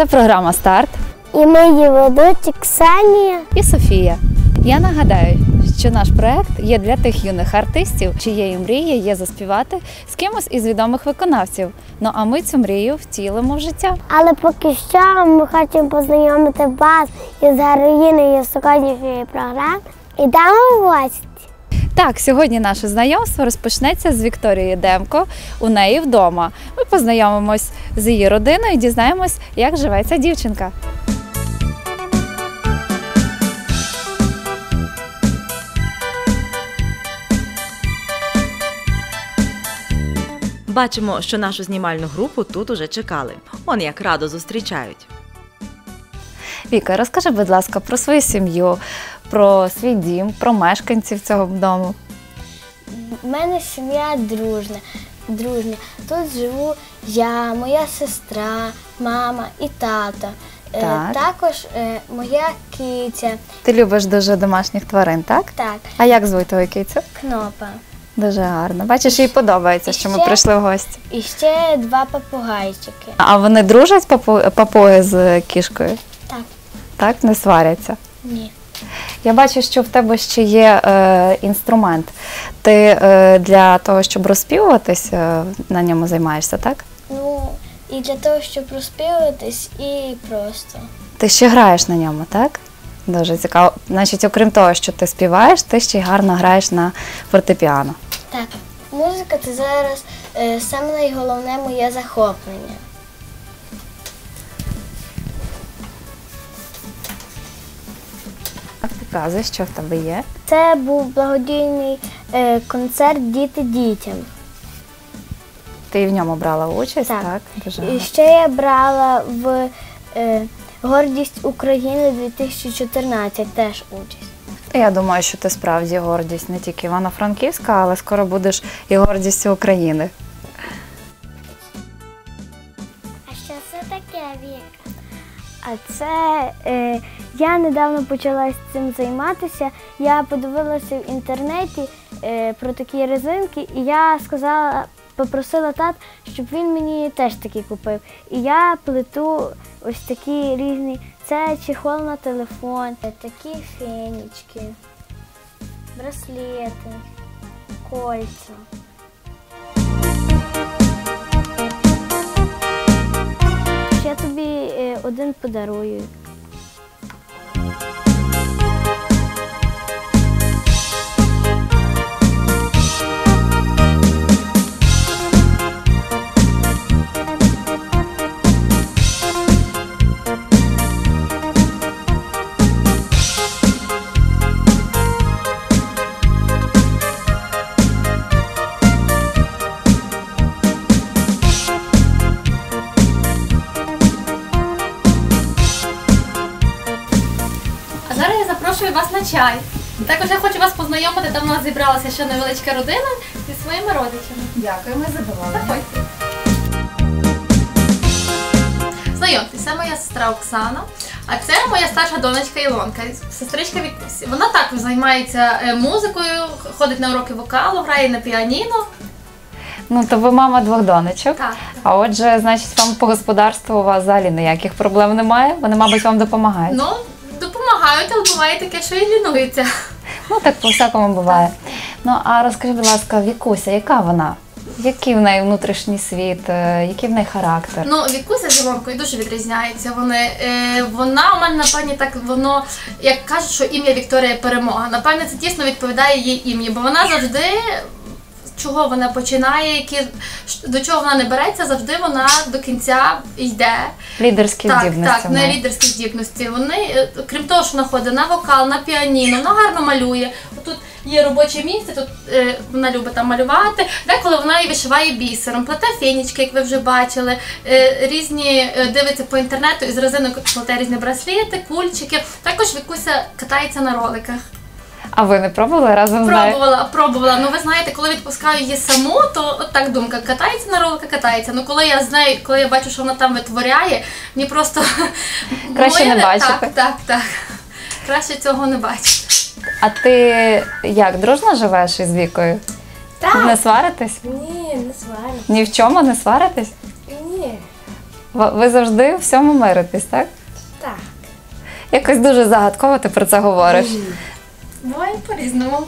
Це програма Старт І ми її ведуть Ксенія. і Софія. Я нагадаю, що наш проект є для тих юних артистів, чиєю мрією є заспівати з кимось із відомих виконавців. Ну а ми цю мрію втілимо в життя. Але поки що ми хочемо познайомити вас із героїнею сьогоднішньої програми. Ідемо в гості. Так, сьогодні наше знайомство розпочнеться з Вікторією Демко у неї вдома. Ми познайомимось з її родиною і дізнаємось, як живе ця дівчинка. Бачимо, що нашу знімальну групу тут уже чекали. Он як радо зустрічають. Віка, розкажи, будь ласка, про свою сім'ю, про свій дім, про мешканців цього дому. У мене сім'я дружна. дружня. Тут живу я, моя сестра, мама і тато. Е, Так. Також е, моя киця. Ти любиш дуже домашніх тварин, так? Так, А як звуть твою кицю? кнопа. Дуже гарно. Бачиш, їй подобається, що ми прийшли в гості. І ще два попугайчики. А вони дружать папу- папуги з кішкою? Так, Так, не сваряться. ні. Я бачу, що в тебе ще є е, інструмент. Ти е, для того, щоб розпівуватись, е, на ньому займаєшся, так? Ну, і для того, щоб розпіватись, і просто. Ти ще граєш на ньому, так? Дуже цікаво. Значить, окрім того, що ти співаєш, ти ще й гарно граєш на фортепіано. Так, музика це зараз е, саме найголовне моє захоплення. Так, що в тебе є. Це був благодійний е, концерт Діти дітям. Ти в ньому брала участь, так? Так. Дуже І гарно. ще я брала в е, Гордість України 2014 теж участь. Я думаю, що ти справді гордість не тільки Івано-Франківська, але скоро будеш і гордістю України. А це е, я недавно почала цим займатися. Я подивилася в інтернеті е, про такі резинки, і я сказала, попросила тат, щоб він мені теж такі купив. І я плету ось такі різні. Це чехол на телефон, такі фенічки, браслети, кольця. Я тобі е, один подарую. Зібралася ще невеличка родина зі своїми родичами. Дякую, ми задоволені. Заходьте. Знайомтесь, це моя сестра Оксана, а це моя старша донечка Ілонка, сестричка Вікусі. Вона також займається е, музикою, ходить на уроки вокалу, грає на піаніно. Ну, то ви мама двох донечок. Так. А отже, значить, вам по господарству у вас взагалі ніяких проблем немає. Вони, мабуть, вам допомагають. Ну, допомагають, але буває таке, що і лінується. Ну, так по-всякому буває. Ну, а розкажи, будь ласка, Вікуся, яка вона? Який в неї внутрішній світ, е, який в неї характер? Ну, Вікуся з Ілонкою дуже відрізняється. Вони, е, вона у мене, напевне, так воно, як кажуть, що ім'я Вікторія перемога. Напевне, це тісно відповідає її ім'ї, бо вона завжди. Чого вона починає, які до чого вона не береться, завжди вона до кінця йде. Лідерські так, здібності. так, не лідерські здібності. Вони, е, крім того, що вона ходить на вокал, на піаніно, вона гарно малює. Тут є робоче місце, тут е, вона любить там малювати. Деколи вона і вишиває бісером, плете фінічки, як ви вже бачили. Е, різні е, дивиться по інтернету із резинок плете різні браслети, кульчики. Також Вікуся катається на роликах. А ви не пробували разом з нею? Пробувала, пробувала. Ну ви знаєте, коли відпускаю її саму, то от так думка, катається на роликах, катається. Ну коли я з нею, коли я бачу, що вона там витворяє, мені просто Краще не бачити. Так, так, так. Краще цього не бачити. А ти як, дружно живеш із вікою? Так. Не сваритесь? Ні, не сварю. Ні в чому не сваритесь? Ні. Ви ви завжди у всьому миритесь, так? Так. Якось дуже загадково ти про це говориш. Буває по-різному.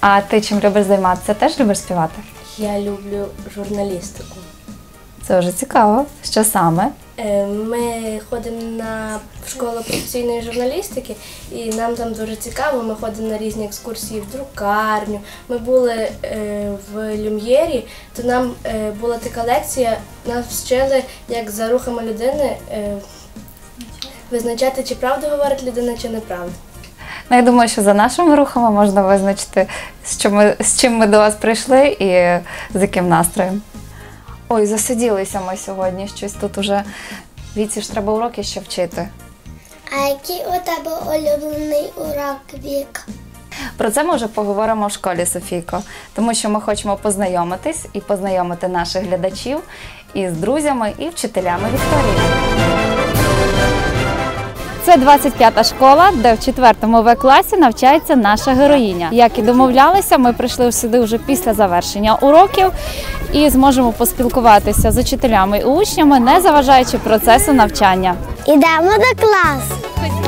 А ти чим любиш займатися? Теж любиш співати? Я люблю журналістику. Це вже цікаво. Що саме? Е, Ми ходимо на школу професійної журналістики, і нам там дуже цікаво. Ми ходимо на різні екскурсії в друкарню. Ми були е, в Люм'єрі, то нам е, була така лекція. Нас вчили, як за рухами людини е, визначати, чи правду говорить людина, чи неправду. Ну, я думаю, що за нашими рухами можна визначити, з чим ми, з чим ми до вас прийшли і з яким настроєм. Ой, засиділися ми сьогодні. Щось тут уже віці ж треба уроки ще вчити. А який у тебе улюблений урок Віка? Про це ми вже поговоримо в школі Софійко, тому що ми хочемо познайомитись і познайомити наших глядачів із друзями і вчителями Вікторії. Це 25-та школа, де в 4 В класі навчається наша героїня. Як і домовлялися, ми прийшли сюди вже після завершення уроків і зможемо поспілкуватися з учителями і учнями, не заважаючи процесу навчання. Ідемо до класу.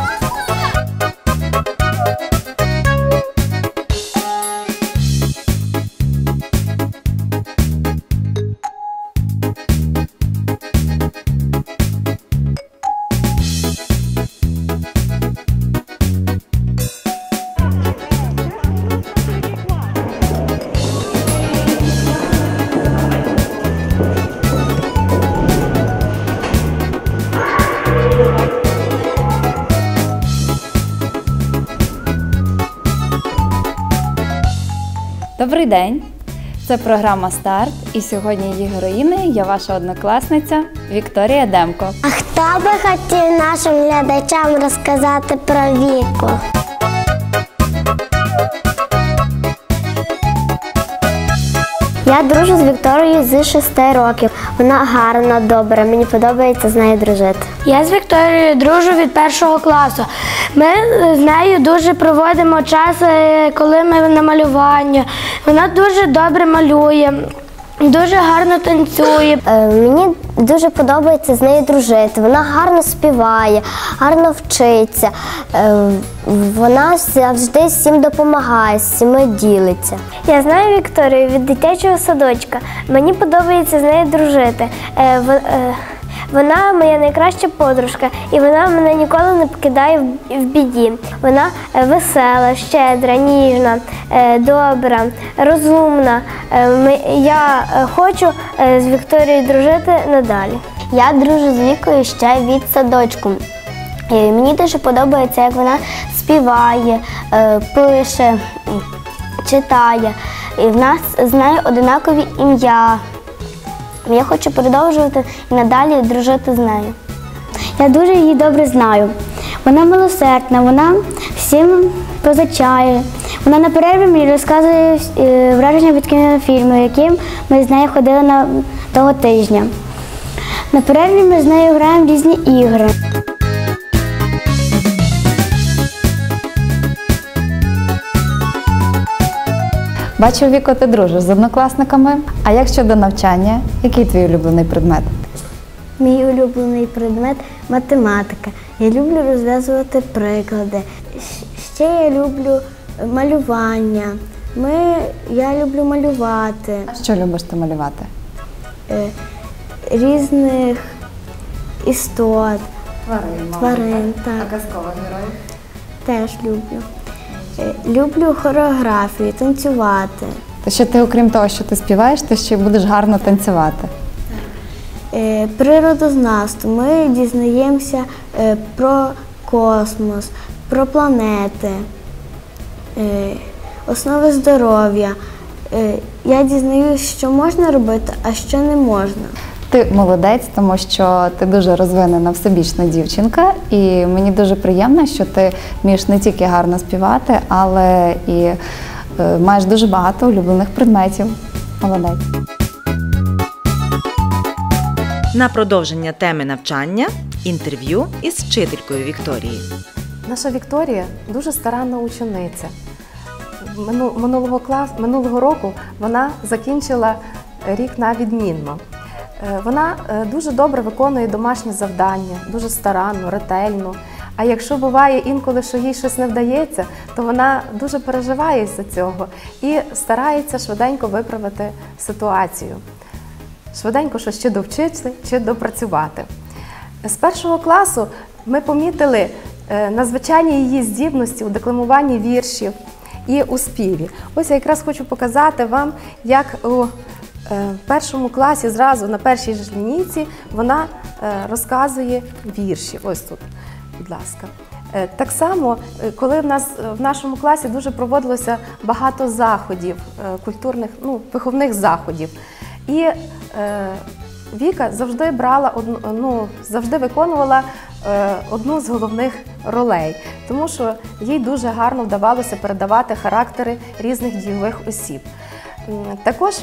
Добрий день! Це програма Старт. І сьогодні її героїною є ваша однокласниця Вікторія Демко. А хто би хотів нашим глядачам розказати про віку? Я дружу з Вікторією з 6 років. Вона гарна, добра. Мені подобається з нею дружити. Я з Вікторією дружу від першого класу. Ми з нею дуже проводимо час, е, коли ми на малюванні. Вона дуже добре малює, дуже гарно танцює. Е, мені дуже подобається з нею дружити. Вона гарно співає, гарно вчиться. Е, вона завжди всім допомагає, з всіми ділиться. Я знаю Вікторію від дитячого садочка. Мені подобається з нею дружити. Вона моя найкраща подружка, і вона мене ніколи не покидає в- біді. Вона е, весела, щедра, ніжна, е, добра, розумна. Е, Я хочу з Вікторією дружити надалі. Я дружу з Вікою ще від садочку. Мені дуже подобається, як вона співає, пише, читає. І в нас з нею одинакові ім'я. Я хочу продовжувати і надалі дружити з нею. Я дуже її добре знаю. Вона милосердна, вона всім позичає. Вона на перерві мені розказує е, враження від кінофільму, яким ми з нею ходили на того тижня. На перерві ми з нею граємо різні ігри. Бачу, Віко, ти дружиш з однокласниками. А як щодо навчання, який твій улюблений предмет? Мій улюблений предмет математика. Я люблю розв'язувати приклади. Ще я люблю малювання. Ми, я люблю малювати А що любиш ти малювати? е, різних істот, Тварин. тварин. Так, казкових героїв? теж люблю. Е, Люблю хореографію, танцювати. То що ти, окрім того, що ти співаєш, ти ще будеш гарно танцювати. Е, Природознавство. Ми дізнаємося е, про космос, про планети, основи здоров'я. Я дізнаюсь, що можна робити, а що не можна. Ти молодець, тому що ти дуже розвинена всебічна дівчинка, і мені дуже приємно, що ти вмієш не тільки гарно співати, але і е, маєш дуже багато улюблених предметів. Молодець. На продовження теми навчання інтерв'ю із вчителькою Вікторії. Наша Вікторія дуже старанна учениця. Мину- Минулого, клас, минулого року вона закінчила рік на відмінно. Е, Вона е, дуже добре виконує домашні завдання, дуже старанно, ретельно. А якщо буває інколи, що їй щось не вдається, то вона дуже переживає з цього і старається швиденько виправити ситуацію. Швиденько щось чи довчити, чи допрацювати. З першого класу ми помітили е, надзвичайні її здібності у декламуванні віршів і у співі. Ось я якраз хочу показати вам, як у е, першому класі зразу на першій ж вона е, розказує вірші. Ось тут, будь ласка. Е, Так само, коли в нас в нашому класі дуже проводилося багато заходів, культурних, ну, виховних заходів. І е, Віка завжди брала одну, ну, завжди виконувала е, одну з головних ролей, тому що їй дуже гарно вдавалося передавати характери різних дійових осіб. Також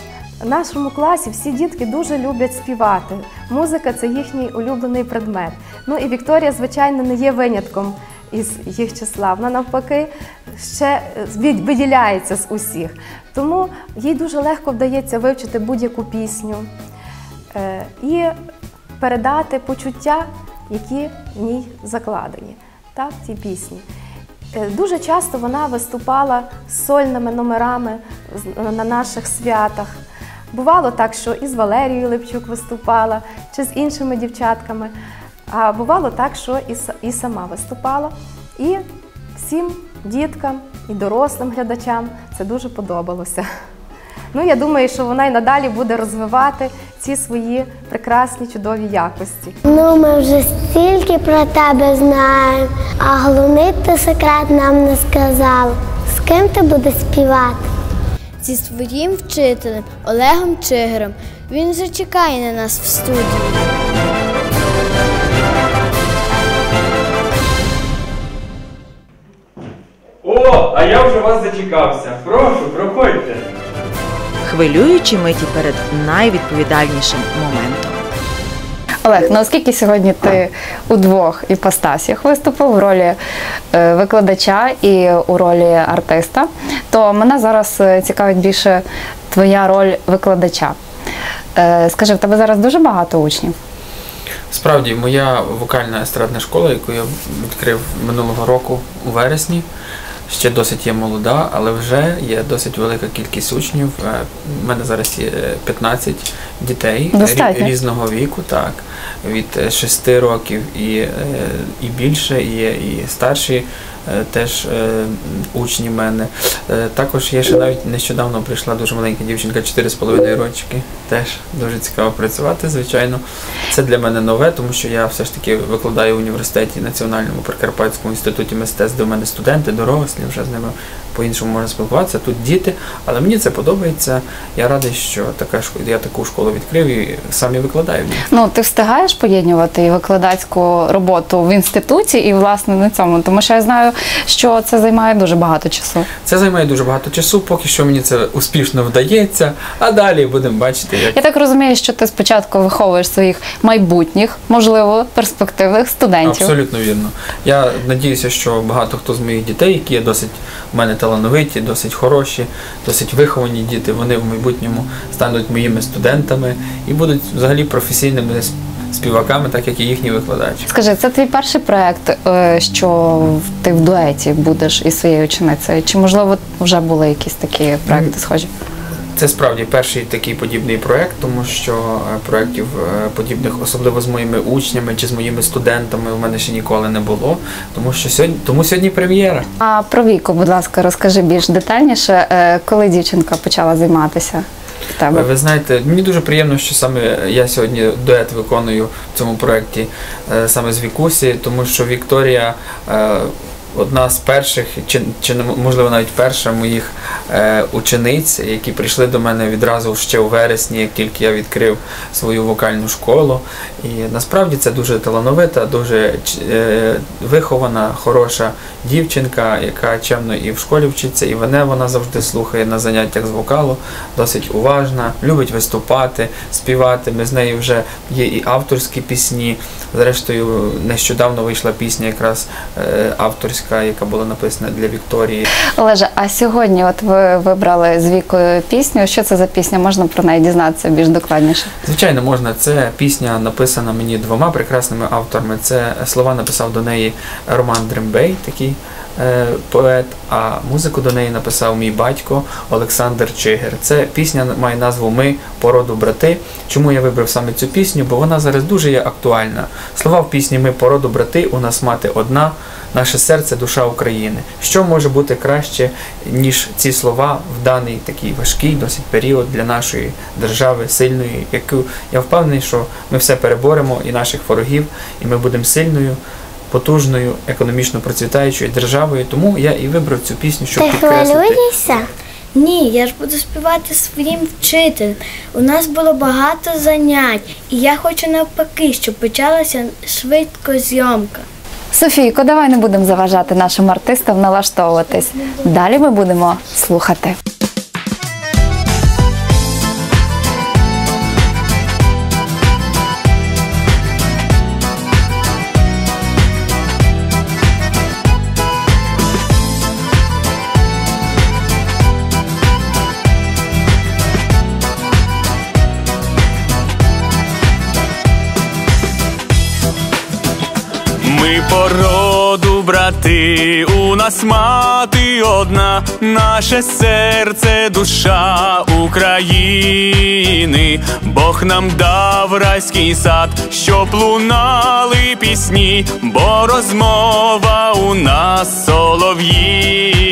в нашому класі всі дітки дуже люблять співати. Музика це їхній улюблений предмет. Ну і Вікторія, звичайно, не є винятком із їх числа. Вона навпаки ще е, виділяється з усіх. Тому їй дуже легко вдається вивчити будь-яку пісню е, і передати почуття, які в ній закладені так, в цій пісні. Е, Дуже часто вона виступала з сольними номерами на наших святах. Бувало так, що і з Валерією Липчук виступала, чи з іншими дівчатками. А бувало так, що і, сама виступала. І всім діткам і дорослим глядачам це дуже подобалося. Ну, я думаю, що вона і надалі буде розвивати ці свої прекрасні чудові якості. Ну, ми вже стільки про тебе знаємо, а головний ти секрет нам не сказала. З ким ти будеш співати? Зі своїм вчителем Олегом Чигиром. Він вже чекає на нас в студії. О, а я вже вас зачекався. Прошу, проходьте. Хвилюючі миті перед найвідповідальнішим моментом. Олег, ну оскільки сьогодні ти у двох іпостасях виступив у ролі е, викладача і у ролі артиста, то мене зараз е, цікавить більше твоя роль викладача. Е, Скажи, в тебе зараз дуже багато учнів? Справді, моя вокальна естрадна школа, яку я відкрив минулого року у вересні, ще досить є молода, але вже є досить велика кількість учнів. Е, У мене зараз є 15 дітей Достатньо. різного віку, так, від 6 років і, е, і більше, і є і старші е, теж е, учні мене. Е, Також є ще навіть нещодавно прийшла дуже маленька дівчинка, 4,5 рочки. Теж дуже цікаво працювати, звичайно. Це для мене нове, тому що я все ж таки викладаю в університеті Національному Прикарпатському інституті мистецтв, До мене студенти, дорослі, вже з ними по-іншому можна спілкуватися. Тут діти, але мені це подобається. Я радий, що така я таку школу відкрив і сам і викладаю. Ну, ти встигаєш поєднувати викладацьку роботу в інституті і, власне, на цьому, тому що я знаю, що це займає дуже багато часу. Це займає дуже багато часу, поки що мені це успішно вдається, а далі будемо бачити, як Я так розумію, що ти спочатку виховуєш своїх майбутніх, можливо, перспективних студентів. Абсолютно вірно. Я надіюся, що багато хто з моїх дітей, які є досить у мене талановиті, досить хороші, досить виховані діти, вони в майбутньому стануть моїми студентами і будуть взагалі професійними співаками, так як і їхні викладачі. Скажи, це твій перший проект, е, що ти в дуеті будеш із своєю ученицею? Чи можливо вже були якісь такі проекти схожі? Це справді перший такий подібний проект, тому що е, проєктів е, подібних, особливо з моїми учнями чи з моїми студентами, у мене ще ніколи не було. Тому що сьогодні, тому сьогодні прем'єра. А про віку, будь ласка, розкажи більш детальніше, е, коли дівчинка почала займатися тебе? Ви знаєте, мені дуже приємно, що саме я сьогодні дует виконую в цьому проєкті саме з Вікусі, тому що Вікторія одна з перших, чи, чи можливо навіть перша моїх е, учениць, які прийшли до мене відразу ще у вересні, як тільки я відкрив свою вокальну школу. І насправді це дуже талановита, дуже е, вихована, хороша дівчинка, яка чемно і в школі вчиться, і мене вона завжди слухає на заняттях з вокалу, досить уважна, любить виступати, співати. Ми з нею вже є і авторські пісні. Зрештою, нещодавно вийшла пісня якраз е, авторська українська, яка була написана для Вікторії. Олеже, а сьогодні от ви вибрали з вікою пісню. Що це за пісня? Можна про неї дізнатися більш докладніше? Звичайно, можна. Це пісня написана мені двома прекрасними авторами. Це слова написав до неї Роман Дрембей, такий поет, а музику до неї написав мій батько Олександр Чигир. Це пісня має назву Ми породу брати. Чому я вибрав саме цю пісню? Бо вона зараз дуже є актуальна. Слова в пісні Ми породу брати, у нас мати одна, наше серце, душа України. Що може бути краще, ніж ці слова в даний такий важкий досить період для нашої держави, сильної, яку я впевнений, що ми все переборемо і наших ворогів, і ми будемо сильною. Потужною, економічно процвітаючою державою, тому я і вибрав цю пісню, щоб Ти підкреслити. хвилюєшся? Ні, я ж буду співати своїм вчителем. У нас було багато занять, і я хочу навпаки, щоб почалася швидко зйомка. Софійко, давай не будемо заважати нашим артистам налаштовуватись. Далі ми будемо слухати. Ми породу, брати, у нас мати одна, наше серце, душа України, Бог нам дав райський сад, щоб лунали пісні, бо розмова у нас солов'їна,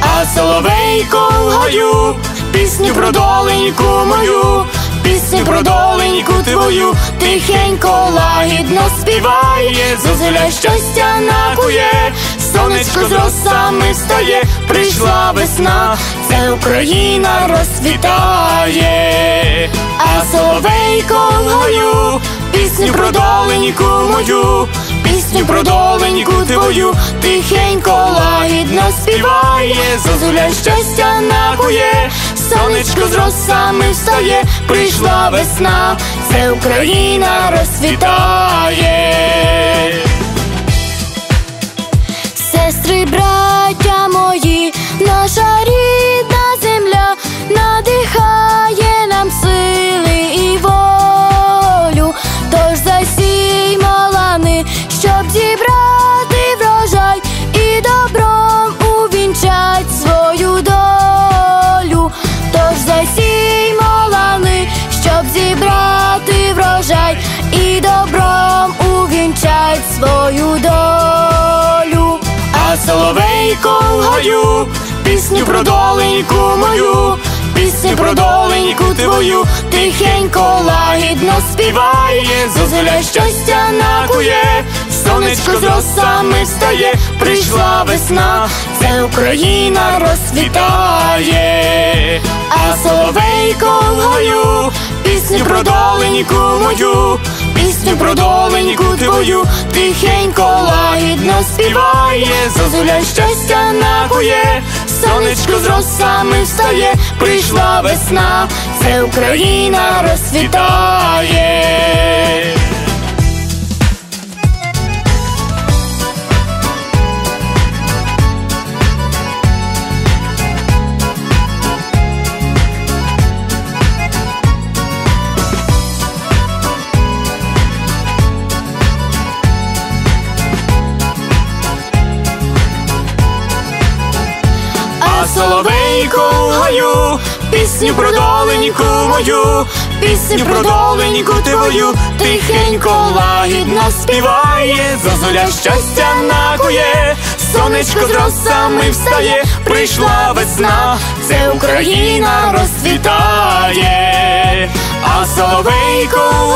а соловейко в пісню про доленьку мою. Пісню про доленьку твою тихенько лагідно співає, зозуля щастя накує, сонечко з росами встає, прийшла весна, це Україна розцвітає, а соловейко в пісню про доленьку мою, пісню про доленьку твою, тихенько лагідно співає, зозуля щастя накує, сонечко з росами встає, прийшла весна, це Україна розцвітає. Сестри, браття мої, наша рідна земля надихає нам сили гаю, пісню про доленьку мою, пісню про доленьку твою, тихенько лагідно співає, зозуля щастя накує, сонечко з росами встає, прийшла весна, це Україна розцвітає, а соловейко в гаю, пісню про доленьку мою, пісню про доленьку твою, тихенько лагідно співає, зозуля щастя накує, сонечко з росами встає, прийшла весна, це Україна розцвітає. А соловейко в пісню про доленьку мою, пісню про доленьку твою, тихенько лагідно співає, зозуля щастя накує, сонечко з росами встає, прийшла весна, це Україна розцвітає, а соловейко в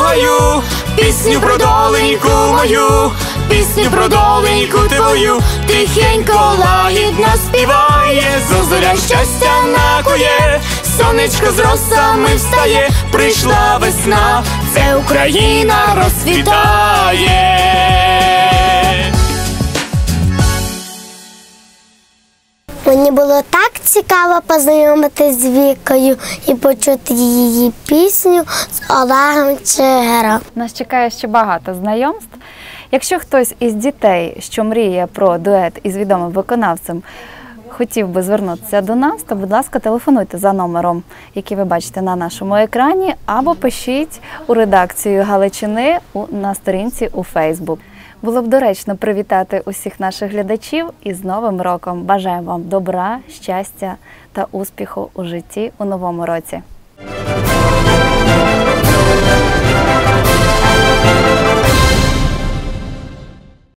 пісню про доленьку мою, пісню про доленьку твою, тихенько лагідно співає, зозуля щастя накує, сонечко з росами встає, прийшла весна, це Україна розцвітає. Мені було так цікаво познайомитись з Вікою і почути її пісню з Олегом Чигиром. Нас чекає ще багато знайомств. Якщо хтось із дітей, що мріє про дует із відомим виконавцем, хотів би звернутися до нас, то, будь ласка, телефонуйте за номером, який ви бачите на нашому екрані, або пишіть у редакцію Галичини на сторінці у Фейсбук. Було б доречно привітати усіх наших глядачів із Новим роком. Бажаємо вам добра, щастя та успіху у житті у новому році.